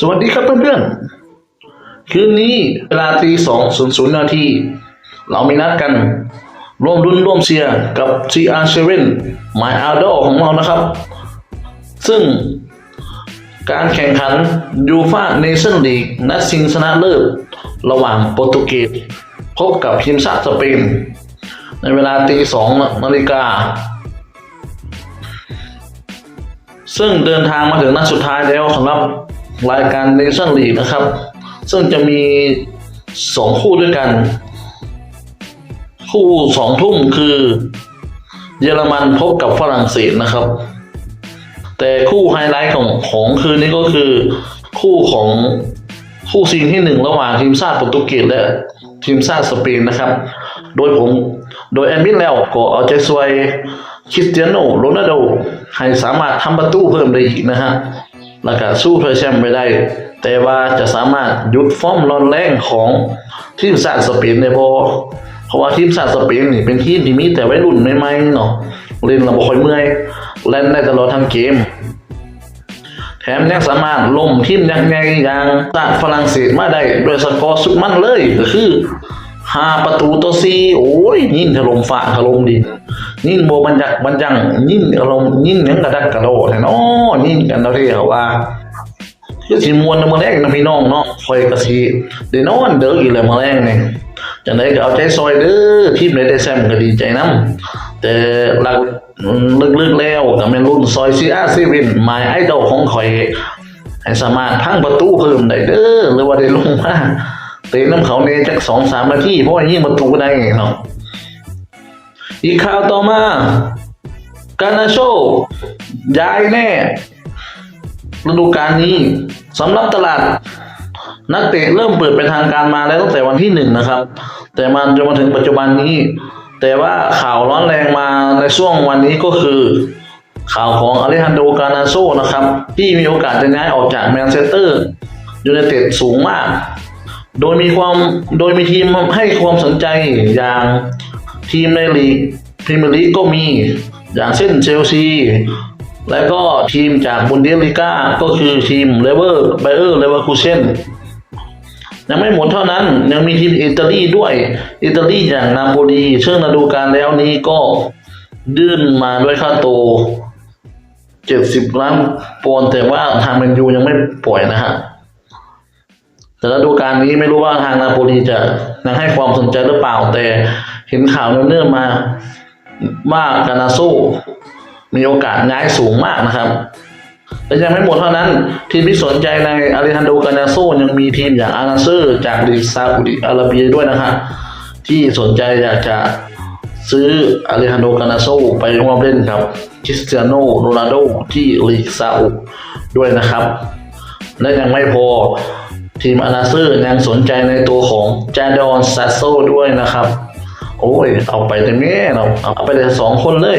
สวัสดีครับเพื่อนๆ คืนนี้เวลาตีสองศูนย์ศูนย์นาที เรามีนัดกัน ร่วมรุ่นร่วมเชียร์กับ CR7 หมายอาดของเรานะครับ ซึ่งการแข่งขันยูฟาเนชั่นลีกนัดชิงชนะเลิศระหว่างโปรตุเกสพบกับทีมชาติสเปน ในเวลาตีสองนาฬิกาซึ่งเดินทางมาถึงนัดสุดท้ายแล้วสำหรับ รายการเนชั่นลีกนะครับ ซึ่งจะมีสองคู่ด้วยกัน คู่สองทุ่มคือ เยอรมันพบกับฝรั่งเศสนะครับ แต่คู่ไฮไลท์ของของคืนนี้ก็คือ คู่ของคู่ซีนที่หนึ่งระหว่างทีมชาติโปรตุเกสและทีมชาติสเปนนะครับ โดยผมโดยแอนมิแล้วก็เอาใจช่วยคริสเตียโนโรนัลโดให้สามารถทำประตูเพิ่มได้อีกนะฮะ แล้วก็สู้เพื่อแชมป์ไม่ได้ แต่ว่าจะสามารถหยุดฟอร์มร้อนแรงของทีมชาติสเปนได้บ่เพราะว่าทีมชาติสเปนนี่เป็นทีมที่มีแต่วัยรุ่นใหม่ๆเนาะเล่นแล้วบ่ค่อยเมื่อยเล่นได้ตลอดทั้งเกม แถมยังสามารถล้มทีมยักษ์ใหญ่อย่างชาติฝรั่งเศสมาได้ด้วยสกอร์สุดมันเลยก็คือห้าประตูต่อสี่โอ้ยยิงถล่มฟ้าถล่มดิน ยิ่งโบบรรยักบรรยังยิ่งอารมณ์ยิ่งหยังกระดักกระโดดแท้เนาะยิงกันเอาเรียกว่าคือสิมวนมื้อแรกนะพี่น้องเนาะคอยก็สิได้นอนเด้ออีกแล้วมื้อแรกนี่จังไดก็เอาใจซอยเด้อทีมได้แชมก็ดีใจนํแต่หลักลึกๆแล้วก็แม่นรุ่นซอยซีอาซีวินหมายไอดอลของข่อยให้สามารถพังประตูเพิ่มได้เด้อหรือว่าได้ลงมาเตะน้ำเขาในจัก2-3นาทีเพราะว่ายิงประตูได้เนาะ อีกข่าวต่อมากานาโชย้ายแน่ฤดูกาลนี้สำหรับตลาด นักเตะเริ่มเปิดเป็นทางการมาแล้วตั้งแต่วันที่หนึ่งนะครับ แต่มาจนมาถึงปัจจุบันนี้ แต่ว่าข่าวร้อนแรงมาในช่วงวันนี้ก็คือ ข่าวของอเลฮันโดกานาโซนะครับ ที่มีโอกาสจะย้ายออกจากแมนเชสเตอร์ยูไนเต็ดสูงมาก โดยมีความโดยมีทีมให้ความสนใจอย่าง ทีมในลีกพรีเมียร์ลีกก็มีอย่างเช่นเชลซี แล้วก็ทีมจากบุนเดสลิก้าก็คือทีมเลเวอร์ไบเออร์เลเวอร์คูเซนยังไม่หมดเท่านั้นยังมีทีมอิตาลีด้วย อิตาลีอย่างนาโปลีเชื่อฤดูกาลแล้วนี้ก็ยื่นมาด้วยค่าโตว70ล้านปอนด์แต่ว่าทางแมนยูยังไม่ปล่อยนะฮะ แต่ฤดูกาลนี้ไม่รู้ว่าทางนาโปลีจะยังให้ความสนใจหรือเปล่า แต่เห็นข่าวเนื่องมาว่ากานาโซมีโอกาสย้ายสูงมากนะครับและยังไม่หมดเท่านั้น ทีมที่สนใจในอาริฮันโดกานาโซยังมีทีมอย่างอานาเซอร์จากลีกซาอุดิอาระเบียด้วยนะครับที่สนใจอยากจะซื้ออาริฮันโดกานาโซไปร่วมเล่นกับคริสเตียโนโรนัลโดที่ลีกซาอุด้วยนะครับ และยังไม่พอ ทีมอานาเซอยังสนใจในตัวของจาดอนซาโซด้วยนะครับ โอ้ย เอาไปแต่แม่เนาะเอาไปเลยสองคนเลย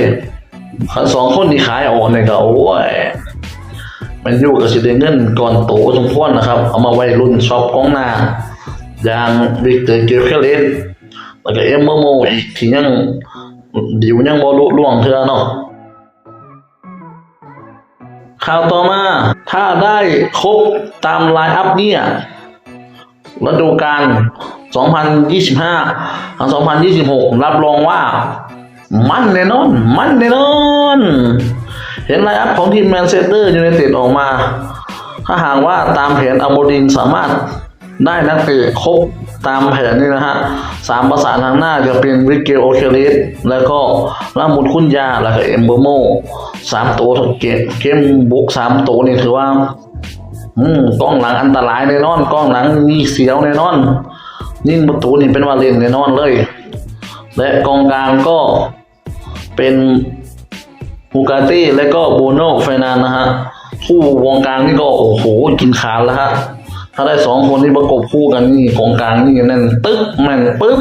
คันสองคนที่ขายออกเนี่ยก็โอ้ย มันอยู่กับสิได้เงินก่อนโตสมควรนะครับ เอามาไว้รุ่นช็อปกองหน้าอย่างวิกเตอร์เกลเคเลสแล้วก็เอ็มเมอร์โมอีกที่ยังดิวยังบ่ลุล่วงเทื่อเนาะ ข่าวต่อมาถ้าได้ครบตามไลน์อัพเนี่ยฤดูกาล2025ถึง2026 รับรองว่า มันแน่นอน มันแน่นอน เห็นไลน์อัพของทีมแมนเชสเตอร์ยูไนเต็ดออกมา ถ้าหากว่าตามแผนอโมดินสามารถ ได้นักเตะครบตามแผนนี่นะฮะสามประสานทางหน้าจะเป็นวิกเกลโอเคลิสแล้วก็ล่ามุดคุนยาแล้วก็เอมเบอร์โมสามตัวเกมเกมบุกสามตัวนี่ถือว่า อืมกล้องหลังอันตรายแน่นอนกล้องหลังมีเสียวแน่นอนยิ่งประตูนี่เป็นวาเลนแน่นอนเลย และกองกลางก็เป็นฮูกาตี้และก็โบโนไฟนานนะฮะคู่วงกลางนี่ก็โอ้โหกินขาดแล้วฮะ ถ้าได้สองคนที่ประกบคู่กันนี่ของกลางนี่แน่นตึ๊กแม่นปึ๊บ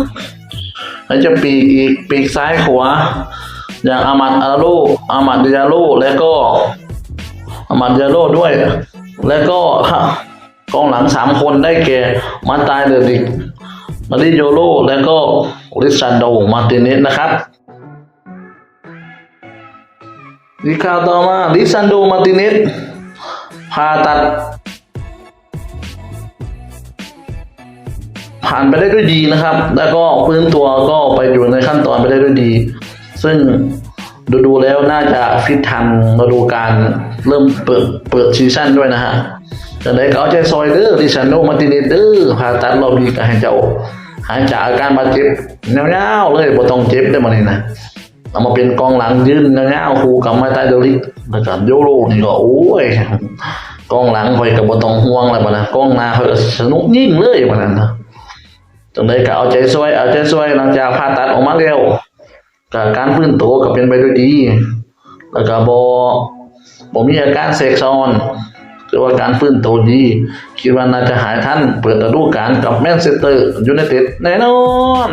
แล้วจะปีกอีกปีกซ้ายขวาอย่างอามัดอาโลอามัดเดียาโลและก็อามัดเดียาโลด้วย และก็กองหลังสามคนได้แก่มาตายเดอดิกมาริโยโลและก็ริซันโดมาติเนสนะครับดีข่าวต่อมาริซันโดมาติเนสผ่าตัด ผ่านไปได้ด้วยดีนะครับ แล้วก็ฟื้นตัวก็ไปอยู่ในขั้นตอนไปได้ด้วยดี ซึ่งดูดูๆแล้วน่าจะฟิตทันฤดูการเริ่มเปิดเปิดซีซั่นด้วยนะฮะจะได้ก็เอาใจซอยเด้อดิชันโนมาติเนเด้อผ่าตัดรอบนี้ก็ให้เจ้าหายจากอาการบาดเจ็บยาวๆเลยบ่ต้องเจ็บได้มานี่นะเอามาเป็นกองหลังยืนยาวๆคู่กับม้ใต้เดลิกแล้วก็โยโรนี่ก็โอ้ยกองหลังคอยกับบ่ต้องห่วงแล้วบัดนะกองหน้าคอยสนุกยิ่งเลยบัดนั้นนะ จังได้ก็เอาใจช่วยเอาใจช่วยหลังจากผ่าตัดออกมาแล้วก็การฟื้นตัวก็เป็นไปด้วยดี แล้วก็บอบ่มีอาการเสกซ้อนคือว่าการฟื้นตัวดี คิดว่าน่าจะหายทันเปิดฤดูกาลกับแมนเชสเตอร์ยูไนเต็ดแน่นอน